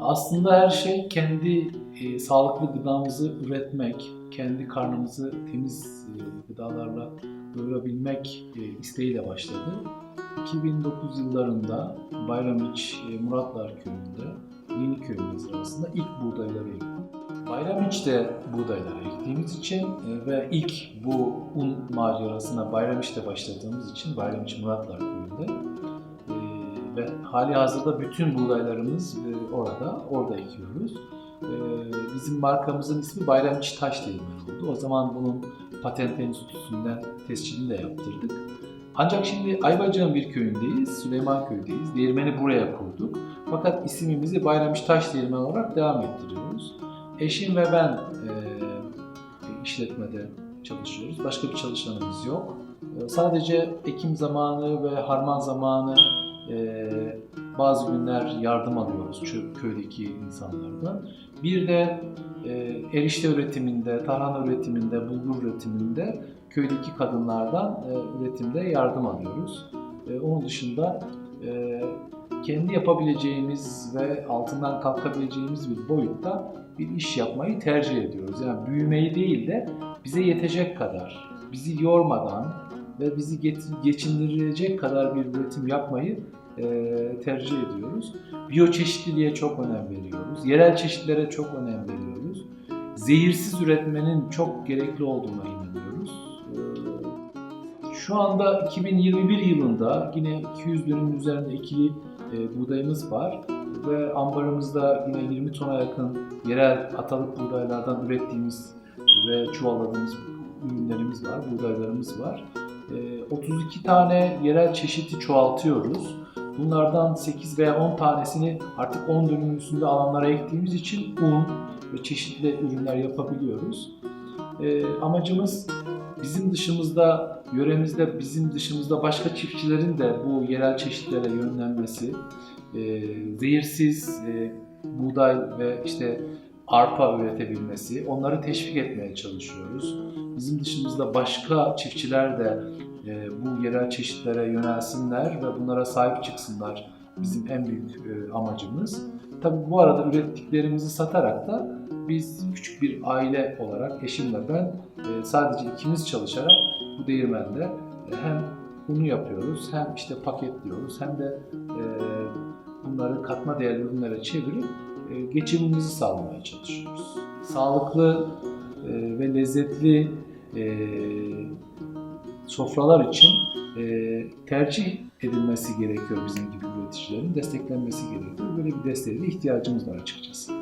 Aslında her şey kendi e, sağlıklı gıdamızı üretmek, kendi karnımızı temiz e, gıdalarla doyurabilmek e, isteğiyle başladı. 2009 yıllarında Bayramiç e, Muratlar Köyü'nde Yeniköy mezrasında ilk buğdayları ektik. Bayramiç'te buğdayları ektiğimiz için e, ve ilk bu un macerasına Bayramiç'te başladığımız için Bayramiç Muratlar Köyü'nde hali hazırda bütün buğdaylarımız e, orada, orada ekiyoruz. E, Bizim markamızın ismi Bayramiç Taş Değirmeni oldu. O zaman bunun patent enstitüsünden tescilini de yaptırdık. Ancak şimdi Ayvacık'ın bir köyündeyiz, Süleymanköy'deyiz. Değirmeni buraya kurduk. Fakat isimimizi Bayramiç Taş Değirmeni olarak devam ettiriyoruz. Eşim ve ben e, işletmede çalışıyoruz. Başka bir çalışanımız yok. E, sadece ekim zamanı ve harman zamanı e, bazı günler yardım alıyoruz köydeki insanlardan. Bir de e, erişte üretiminde, tarhana üretiminde, bulgur üretiminde köydeki kadınlardan e, üretimde yardım alıyoruz. E, onun dışında kendi yapabileceğimiz ve altından kalkabileceğimiz bir boyutta bir iş yapmayı tercih ediyoruz. Yani büyümeyi değil de bize yetecek kadar, bizi yormadan ve bizi geçindirecek kadar bir üretim yapmayı e, tercih ediyoruz. Biyoçeşitliliğe çok önem veriyoruz. Yerel çeşitlere çok önem veriyoruz. Zehirsiz üretmenin çok gerekli olduğuna inanıyoruz. E, Şu anda 2021 yılında yine 200 dönümün üzerinde ekili e, buğdayımız var ve ambarımızda yine 20 tona yakın yerel atalık buğdaylardan ürettiğimiz ve çuvalladığımız ürünlerimiz var, buğdaylarımız var. E, 32 tane yerel çeşidi çoğaltıyoruz. Bunlardan 8 veya 10 tanesini artık 10 dönümün üstünde alanlara ektiğimiz için un ve çeşitli ürünler yapabiliyoruz. E, amacımız bizim dışımızda, yöremizde bizim dışımızda başka çiftçilerin de bu yerel çeşitlere yönlenmesi, e, zehirsiz e, buğday ve işte arpa üretebilmesi, onları teşvik etmeye çalışıyoruz. Bizim dışımızda başka çiftçiler de e, bu yerel çeşitlere yönelsinler ve bunlara sahip çıksınlar bizim en büyük e, amacımız. Tabii bu arada ürettiklerimizi satarak da biz küçük bir aile olarak eşimle ben e, sadece ikimiz çalışarak bu değirmende hem unu yapıyoruz hem işte paketliyoruz hem de bunları katma değerli ürünlere çevirip geçimimizi sağlamaya çalışıyoruz. Sağlıklı e, ve lezzetli e, sofralar için e, tercih edilmesi gerekiyor bizim gibi üreticilerin, desteklenmesi gerekiyor. Böyle bir desteğe de ihtiyacımız var açıkçası.